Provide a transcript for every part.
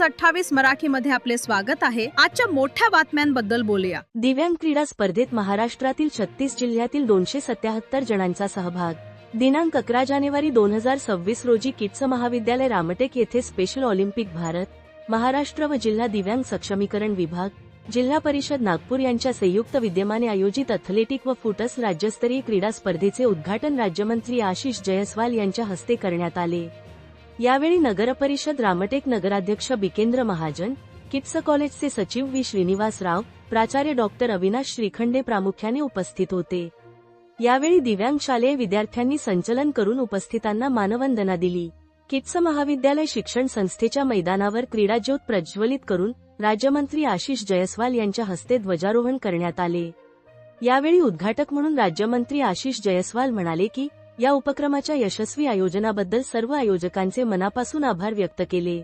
News अठ्ठावीस मराठीमध्ये आपले स्वागत आहे. आजच्या मोठ्या बातम्यांबद्दल बोलूया. दिव्यांग क्रीडा स्पर्धेत महाराष्ट्रातील छत्तीस जिल्ह्यातील दोनशे सत्याहत्तर जणांचा सहभाग. दिनांक अकरा जानेवारी दोन हजार सव्वीस रोजी किट्स महाविद्यालय रामटेक येथे स्पेशल ऑलिम्पिक भारत महाराष्ट्र व जिल्हा दिव्यांग सक्षमीकरण विभाग जिल्हा परिषद नागपूर यांच्या संयुक्त विद्यमाने आयोजित अथलेटिक व फुटस राज्यस्तरीय क्रीडा स्पर्धेचे उद्घाटन राज्यमंत्री आशिष जयस्वाल यांच्या हस्ते करण्यात आले. यावेळी नगरपरिषद रामटेक नगराध्यक्ष बिकेंद्र महाजन किट्स कॉलेजचे सचिव व्ही. श्रीनिवासराव प्राचार्य डॉक्टर अविनाश श्रीखंडे प्रामुख्याने उपस्थित होते. यावेळी दिव्यांग शालेय विद्यार्थ्यांनी संचलन करून उपस्थितांना मानवंदना दिली. किट्स महाविद्यालय शिक्षण संस्थेच्या मैदानावर क्रीडाज्योत प्रज्वलित करून राज्यमंत्री आशिष जयस्वाल यांच्या हस्ते ध्वजारोहण करण्यात आले. यावेळी उद्घाटक म्हणून राज्यमंत्री आशिष जयस्वाल म्हणाले की या उपक्रमाच्या यशस्वी आयोजनाबद्दल सर्व आयोजकांचे मनापासून आभार व्यक्त केले.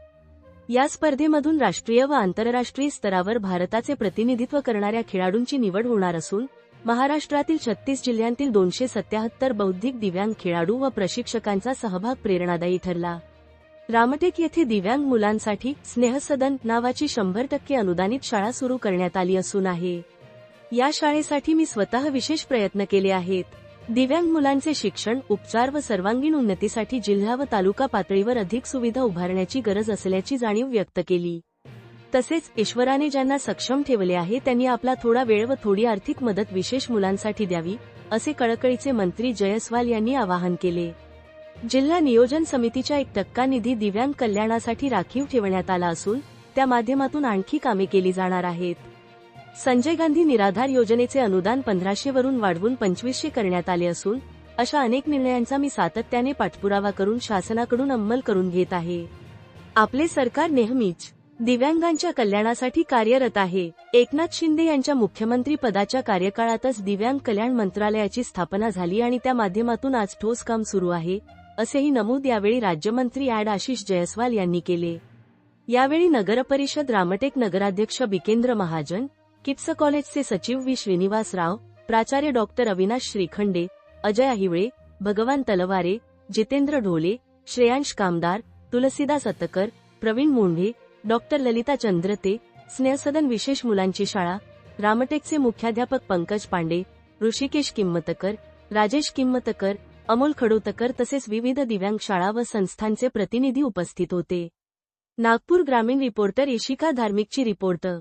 या स्पर्धेमधून राष्ट्रीय व आंतरराष्ट्रीय स्तरावर भारताचे प्रतिनिधित्व करणाऱ्या खेळाडूंची निवड होणार असून महाराष्ट्रातील छत्तीस जिल्ह्यांतील दोनशे सत्याहत्तर बौद्धिक दिव्यांग खेळाडू व प्रशिक्षकांचा सहभाग प्रेरणादायी ठरला. रामटेक येथे दिव्यांग मुलांसाठी स्नेहसदन नावाची शंभर टक्के अनुदानित शाळा सुरू करण्यात आली असून आहे. या शाळेसाठी मी स्वतः विशेष प्रयत्न केले आहेत. दिव्यांग मुलांचे शिक्षण उपचार व सर्वांगीण उन्नतीसाठी जिल्हा व तालुका पातळीवर अधिक सुविधा उभारण्याची गरज असल्याची जाणीव व्यक्त केली. तसेच ईश्वराने ज्यांना सक्षम ठेवले आहे त्यांनी आपला थोडा वेळ व थोडी आर्थिक मदत विशेष मुलांसाठी द्यावी असे कळकळीचे मंत्री जयस्वाल यांनी आवाहन केले. जिल्हा नियोजन समितीच्या एक टक्का निधी दिव्यांग कल्याणासाठी राखीव ठेवण्यात आला असून त्या माध्यमातून आणखी कामे केली जाणार आहेत. संजय गांधी निराधार योजनेचे अनुदान पंधराशे वरून वाढवून पंचवीसशे करण्यात आले असून अशा अनेक निर्णयांचा मी सातत्याने पाठपुरावा करून शासनाकडून अंमल करून घेत आहे. आपले सरकार नेहमीच दिव्यांगांच्या कल्याणासाठी कार्यरत आहे. एकनाथ शिंदे यांच्या मुख्यमंत्री पदाच्या कार्यकाळातच दिव्यांग कल्याण मंत्रालयाची स्थापना झाली आणि त्या माध्यमातून आज ठोस काम सुरू आहे असेही नमूद यावेळी राज्यमंत्री ऍड आशिष जयस्वाल यांनी केले. यावेळी नगरपरिषद रामटेक नगराध्यक्ष बिकेंद्र महाजन किप्स कॉलेजचे सचिव व्ही. श्रीनिवासराव प्राचार्य डॉक्टर अविनाश श्रीखंडे अजय अहिवळे भगवान तलवारे जितेंद्र ढोले श्रेयांश कामदार तुलसीदास अतकर प्रवीण मुंढे डॉक्टर ललिता चंद्रते स्नेहसदन विशेष मुलांची शाळा रामटेकचे मुख्याध्यापक पंकज पांडे ऋषिकेश किंमतकर राजेश किंमतकर अमोल खडोतकर तसेच विविध दिव्यांग शाळा व संस्थांचे प्रतिनिधी उपस्थित होते. नागपूर ग्रामीण रिपोर्टर इशिका धार्मिकची रिपोर्टर